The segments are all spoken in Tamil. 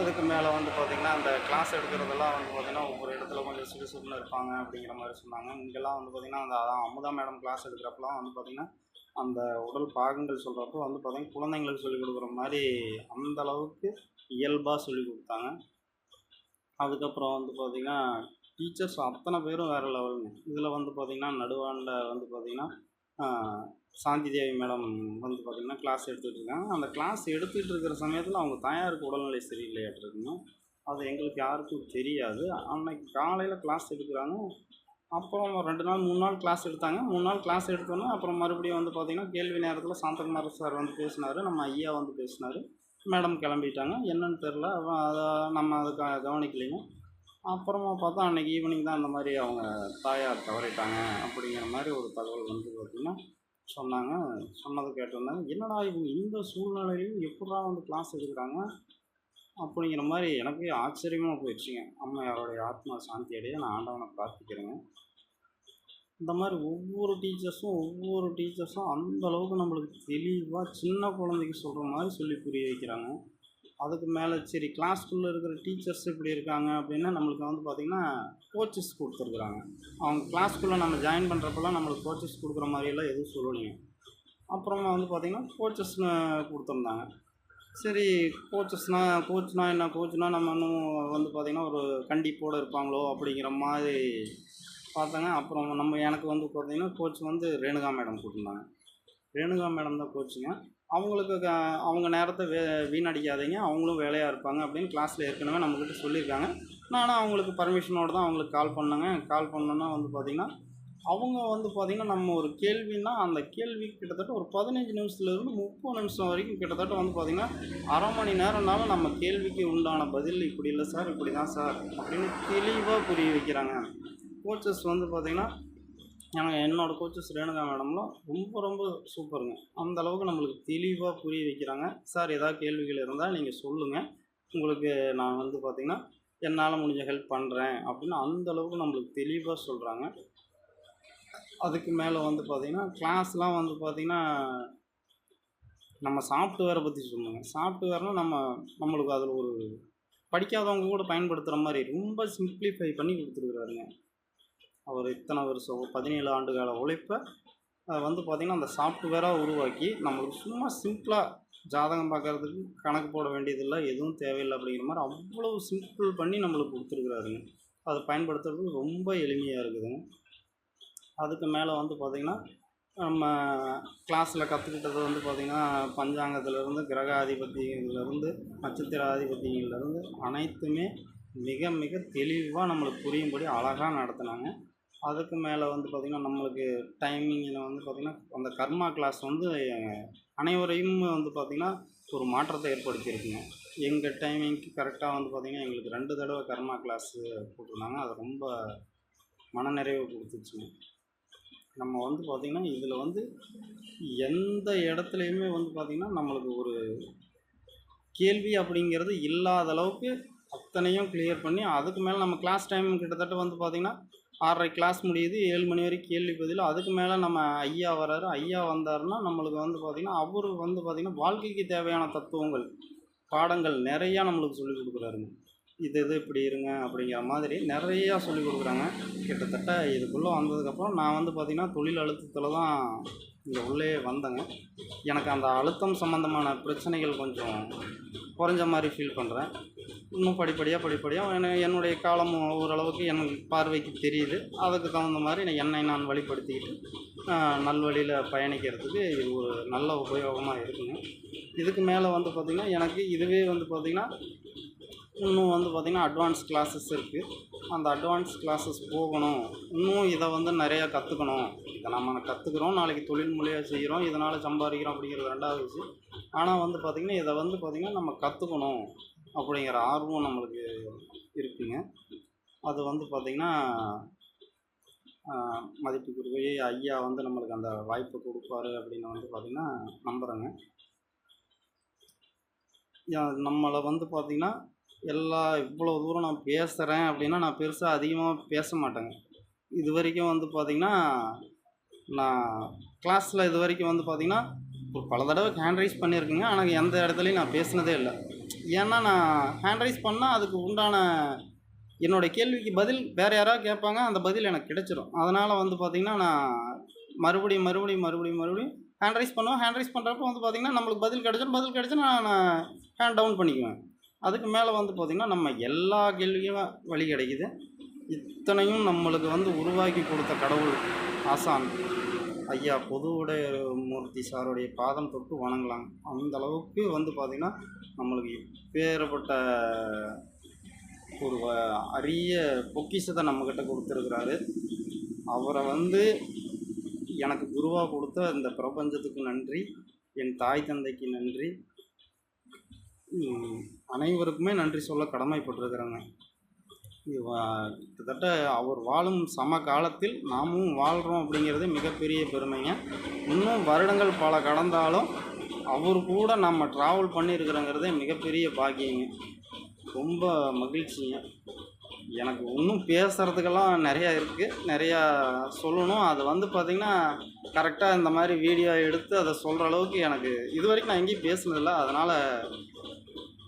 அதுக்கு மேலே வந்து பார்த்திங்கன்னா அந்த கிளாஸ் எடுக்கிறதெல்லாம் வந்து பார்த்திங்கன்னா ஒவ்வொரு இடத்துல கொஞ்சம் சுறுசுறுன்னு இருப்பாங்க அப்படிங்கிற மாதிரி சொன்னாங்க. இங்கெல்லாம் வந்து பார்த்திங்கன்னா அந்த அதான் அமுதா மேடம் கிளாஸ் எடுக்கிறப்பலாம் வந்து பார்த்திங்கன்னா அந்த உடல் பாகங்கள் சொல்கிறப்போ வந்து பார்த்திங்கன்னா குழந்தைங்களுக்கு சொல்லிக் கொடுக்குற மாதிரி அந்த அளவுக்கு இயல்பாக சொல்லிக் கொடுத்தாங்க. அதுக்கப்புறம் வந்து பார்த்திங்கன்னா டீச்சர்ஸ் அத்தனை பேரும் வேறு லெவலுங்க இதில் வந்து பார்த்திங்கன்னா நடுவாண்டில் வந்து பார்த்திங்கன்னா சாந்தி தேவி மேடம் வந்து பார்த்திங்கன்னா கிளாஸ் எடுத்துகிட்டு இருக்காங்க அந்த கிளாஸ் எடுத்துகிட்டு இருக்கிற சமயத்தில் அவங்க தாயாருக்கு உடல்நிலை சரியில்லையாட்டிருக்குங்க. அது எங்களுக்கு யாருக்கும் தெரியாது. அன்னைக்கு காலையில் கிளாஸ் எடுக்கிறாங்க. அப்புறம் ரெண்டு நாள் மூணு நாள் கிளாஸ் எடுத்தாங்க. மூணு நாள் கிளாஸ் எடுத்தோன்னே அப்புறம் மறுபடியும் வந்து பார்த்திங்கன்னா கேள்வி நேரத்தில் சாந்தகுமார் சார் வந்து பேசினார். நம்ம ஐயா வந்து பேசினார். மேடம் கிளம்பிட்டாங்க. என்னன்னு தெரில அதை நம்ம அதை க கவனிக்கலைங்க. அப்புறமா பார்த்தா அன்றைக்கி ஈவினிங் தான் அந்த மாதிரி அவங்க தாயார் தவறிட்டாங்க அப்படிங்கிற மாதிரி ஒரு தகவல் வந்து பார்த்திங்கன்னா சொன்னாங்க. சொன்னதை கேட்டிருந்தாங்க. என்னடா இவங்க இந்த சூழ்நிலையிலையும் எப்படா வந்து கிளாஸ் எடுக்கிறாங்க அப்படிங்கிற மாதிரி எனக்கே ஆச்சரியமாக போயிடுச்சுங்க. அம்மா யாருடைய ஆத்மா சாந்தி அடைய நான் ஆண்டவனை பிரார்த்திக்கிறேங்க. இந்த மாதிரி ஒவ்வொரு டீச்சர்ஸும் ஒவ்வொரு டீச்சர்ஸும் அந்த அளவுக்கு நம்மளுக்கு தெளிவாக சின்ன குழந்தைக்கு சொல்கிற மாதிரி சொல்லி புரிய வைக்கிறாங்க. அதுக்கு மேலே சரி கிளாஸ்க்குள்ளே இருக்கிற டீச்சர்ஸ் இப்படி இருக்காங்க அப்படின்னா நம்மளுக்கு வந்து பார்த்திங்கன்னா கோச்சஸ் கொடுத்துருக்குறாங்க. அவங்க கிளாஸ்க்குள்ளே நம்ம ஜாயின் பண்ணுறப்பெல்லாம் நம்மளுக்கு கோச்சஸ் கொடுக்குற மாதிரியெல்லாம் எதுவும் சொல்லலைங்க. அப்புறமா வந்து பார்த்திங்கன்னா கோச்சஸ்னு கொடுத்துருந்தாங்க. சரி கோச்சஸ்னால் கோச்னா என்ன? கோச்னா நம்ம இன்னும் வந்து பார்த்திங்கன்னா ஒரு கண்டிப்போடு இருப்பாங்களோ அப்படிங்கிற மாதிரி பார்த்தாங்க. அப்புறம் நம்ம எனக்கு வந்து பார்த்திங்கன்னா கோச் வந்து ரேணுகா மேடம் கூட்டிருந்தாங்க ரேணுகா மேடம் தான் கோச்சுங்க அவங்களுக்கு க- அவங்க நேரத்தை வே வீணடிக்காதீங்க. அவங்களும் வேலையாக இருப்பாங்க அப்படின்னு கிளாஸில் ஏற்கனவே நம்மக்கிட்ட சொல்லியிருக்காங்க. நானும் அவங்களுக்கு பர்மிஷனோடு தான் அவங்களுக்கு கால் பண்ணேங்க. கால் பண்ணோன்னா வந்து பார்த்திங்கன்னா அவங்க வந்து பார்த்திங்கன்னா நம்ம ஒரு கேள்வின்னா அந்த கேள்வி கிட்டத்தட்ட ஒரு பதினஞ்சு நிமிஷத்துலேருந்து முப்பது நிமிஷம் வரைக்கும் கிட்டத்தட்ட வந்து பார்த்திங்கன்னா அரை மணி நேரம்னாலும் நம்ம கேள்விக்கு உண்டான பதில் இப்படி இல்லை சார் இப்படி தான் சார் அப்படின்னு தெளிவாக புரிய வைக்கிறாங்க. கோச்சஸ் வந்து பார்த்திங்கன்னா ஏன்னா என்னோடய கோச்சு ரேணுகா மேடம்லாம் ரொம்ப ரொம்ப சூப்பருங்க அந்த அளவுக்கு நம்மளுக்கு தெளிவாக புரிய வைக்கிறாங்க. சார் ஏதாவது கேள்விகள் இருந்தால் நீங்கள் சொல்லுங்கள் உங்களுக்கு நான் வந்து பார்த்திங்கன்னா என்னால் முடிஞ்ச ஹெல்ப் பண்ணுறேன் அப்படின்னு அந்த அளவுக்கு நம்மளுக்கு தெளிவாக சொல்கிறாங்க அதுக்கு மேலே வந்து பார்த்திங்கன்னா கிளாஸ்லாம் வந்து பார்த்திங்கன்னா நம்ம சாஃப்ட்வேரை பற்றி சொல்லுங்க. சாஃப்ட்வேர்னால் நம்ம நம்மளுக்கு அதில் ஒரு படிக்காதவங்க கூட பயன்படுத்துகிற மாதிரி ரொம்ப சிம்பிளிஃபை பண்ணி கொடுத்துருக்குறாருங்க. அவர் இத்தனை வருஷம் பதினேழு ஆண்டு கால உழைப்பை அதை வந்து பார்த்திங்கன்னா அந்த சாஃப்ட்வேராக உருவாக்கி நம்மளுக்கு சும்மா சிம்பிளாக ஜாதகம் பார்க்கறதுக்கு கணக்கு போட வேண்டியதில்லை எதுவும் தேவையில்லை அப்படிங்கிற மாதிரி அவ்வளோ சிம்பிள் பண்ணி நம்மளுக்கு கொடுத்துருக்குறாருங்க. அதை பயன்படுத்துறதுக்கு ரொம்ப எளிமையாக இருக்குதுங்க. அதுக்கு மேலே வந்து பார்த்திங்கன்னா நம்ம கிளாஸில் கற்றுக்கிட்டது வந்து பார்த்திங்கன்னா பஞ்சாங்கத்திலேருந்து கிரக ஆதிபத்தியிலேருந்து நட்சத்திர ஆதிபத்தியிலேருந்து அனைத்துமே மிக மிக தெளிவாக நம்மளுக்கு புரியும்படி அழகாக நடத்துனாங்க. அதுக்கு மேலே வந்து பார்த்திங்கன்னா நம்மளுக்கு டைமிங்கில் வந்து பார்த்திங்கன்னா அந்த கர்மா கிளாஸ் வந்து அனைவரையும் வந்து பார்த்திங்கன்னா ஒரு மாற்றத்தை ஏற்படுத்தியிருக்குங்க. எங்கள் டைமிங்க்கு கரெக்டாக வந்து பார்த்திங்கன்னா எங்களுக்கு ரெண்டு தடவை கர்மா கிளாஸு போட்டிருந்தாங்க. அது ரொம்ப மனநிறைவு கொடுத்துச்சுங்க. நம்ம வந்து பார்த்திங்கன்னா இதில் வந்து எந்த இடத்துலையுமே வந்து பார்த்திங்கன்னா நம்மளுக்கு ஒரு கேள்வி அப்படிங்கிறது இல்லாத அளவுக்கு அத்தனையும் கிளியர் பண்ணி அதுக்கு மேலே நம்ம கிளாஸ் டைம் கிட்டத்தட்ட வந்து பார்த்திங்கன்னா ஆறரை கிளாஸ் முடியுது ஏழு மணி வரைக்கும் கேள்வி பதில். அதுக்கு மேலே நம்ம ஐயா வர்றாரு. ஐயா வந்தாருன்னா நம்மளுக்கு வந்து பார்த்திங்கன்னா அவரு வந்து பார்த்திங்கன்னா வாழ்க்கைக்கு தேவையான தத்துவங்கள் பாடங்கள் நிறையா நம்மளுக்கு சொல்லிக் கொடுக்குறாருங்க. இது இது இப்படி இருங்க அப்படிங்கிற மாதிரி நிறையா சொல்லிக் கொடுக்குறாங்க. கிட்டத்தட்ட இதுக்குள்ளே வந்ததுக்கப்புறம் நான் வந்து பார்த்திங்கன்னா தொழில் அழுத்தத்தில் தான் இங்கே உள்ளே வந்தேங்க. எனக்கு அந்த அழுத்தம் சம்மந்தமான பிரச்சனைகள் கொஞ்சம் குறைஞ்ச மாதிரி ஃபீல் பண்ணுறேன் இன்னும் படிப்படியாக படிப்படியாக என என்னுடைய காலம் ஓரளவுக்கு என் பார்வைக்கு தெரியுது. அதுக்கு தகுந்த மாதிரி நான் என்னை நான் வழிப்படுத்திக்கிட்டு நல்வழியில் பயணிக்கிறதுக்கு இது ஒரு நல்ல உபயோகமாக இருக்குங்க. இதுக்கு மேலே வந்து பார்த்திங்கன்னா எனக்கு இதுவே வந்து பார்த்திங்கன்னா இன்னும் வந்து பார்த்திங்கன்னா அட்வான்ஸ் கிளாஸஸ் இருக்குது அந்த அட்வான்ஸ் கிளாஸஸ் போகணும். இன்னும் இதை வந்து நிறையா கற்றுக்கணும் இதை நம்ம கற்றுக்குறோம் நாளைக்கு தொழில் மொழியாக செய்கிறோம் இதனால் சம்பாதிக்கிறோம் அப்படிங்கிறது ரெண்டாவது விஷயம். ஆனால் வந்து பார்த்திங்கன்னா இதை வந்து பார்த்திங்கன்னா நம்ம கற்றுக்கணும் அப்படிங்கிற ஆர்வம் நம்மளுக்கு இருக்குங்க. அது வந்து பார்த்திங்கன்னா மதிப்புக்குரிய ஐயா வந்து நம்மளுக்கு அந்த வாய்ப்பை கொடுப்பாரு அப்படின்னு வந்து பார்த்திங்கன்னா நம்புகிறேங்க நம்மளை வந்து பார்த்திங்கன்னா எல்லா இவ்வளோ தூரம் நான் பேசுகிறேன் அப்படின்னா நான் பெருசாக அதிகமாக பேச மாட்டேங்க. இது வரைக்கும் வந்து பார்த்திங்கன்னா நான் கிளாஸில் இது வரைக்கும் வந்து பார்த்திங்கன்னா ஒரு பல தடவை ஹேண்ட் ரைஸ் பண்ணியிருக்கேங்க. ஆனால் எந்த இடத்துலையும் நான் பேசினதே இல்லை. ஏன்னா நான் ஹேண்ட் ரைஸ் பண்ணால் அதுக்கு உண்டான என்னோடய கேள்விக்கு பதில் வேறு யாராவது கேட்பாங்க அந்த பதில் எனக்கு கிடைச்சிரும். அதனால் வந்து பார்த்திங்கன்னா நான் மறுபடியும் மறுபடியும் மறுபடியும் மறுபடியும் ஹேண்ட் ரைஸ் பண்ணுவேன். ஹேண்ட் ரைஸ் பண்ணுறப்ப வந்து பார்த்திங்கன்னா நம்மளுக்கு பதில் கிடச்சிடும் பதில் கிடைச்சா நான் ஹேண்ட் டவுன் பண்ணிக்குவேன். அதுக்கு மேலே வந்து பார்த்திங்கன்னா நம்ம எல்லா கேள்வியும் வழி கிடைக்குது. இத்தனையும் நம்மளுக்கு வந்து உருவாக்கி கொடுத்த கடவுள் ஆசான். ஐயா பொதுவுடைய மூர்த்தி சாருடைய பாதம் தொட்டு வணங்கலாம். அந்த அளவுக்கு வந்து பார்த்திங்கன்னா நம்மளுக்கு இப்பேற்பட்ட ஒரு வ- அரிய பொக்கிஷத்தை நம்மக்கிட்ட கொடுத்துருக்குறாரு. அவரை வந்து எனக்கு குருவாக கொடுத்த இந்த பிரபஞ்சத்துக்கு நன்றி. என் தாய் தந்தைக்கு நன்றி. அனைவருக்குமே நன்றி சொல்ல கடமைப்பட்டிருக்கிறேங்க. வா- கிட்டத்தட்ட அவர் வாழும் சம காலத்தில் நாமும் வாழ்கிறோம் அப்படிங்கிறது மிகப்பெரிய பெருமைங்க. இன்னும் வருடங்கள் பல கடந்தாலும் அவர் கூட நம்ம ட்ராவல் பண்ணியிருக்கிறோங்கிறதே மிகப்பெரிய பாக்கியங்க. ரொம்ப மகிழ்ச்சிங்க. எனக்கு இன்னும் பேசுகிறதுக்கெல்லாம் நிறையா இருக்குது நிறையா சொல்லணும். அது வந்து பார்த்திங்கன்னா கரெக்டாக இந்த மாதிரி வீடியோ எடுத்து அதை சொல்கிற அளவுக்கு எனக்கு இது வரைக்கும் நான் எங்கேயும் பேசினதில்லை. அதனால்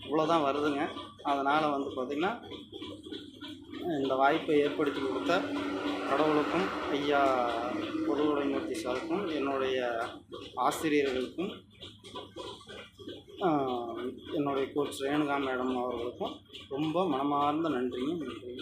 இவ்வளோதான் வருதுங்க. அதனால் வந்து பார்த்திங்கன்னா இந்த வாய்ப்பை ஏற்படுத்தி கொடுத்த கடவுளுக்கும் ஐயா பொதுவுடைமூர்த்தி சாருக்கும் என்னுடைய ஆசிரியர்களுக்கும் என்னுடைய கோச் ரேணுகா மேடம் அவர்களுக்கும் ரொம்ப மனமார்ந்த நன்றிங்க நன்றிங்க.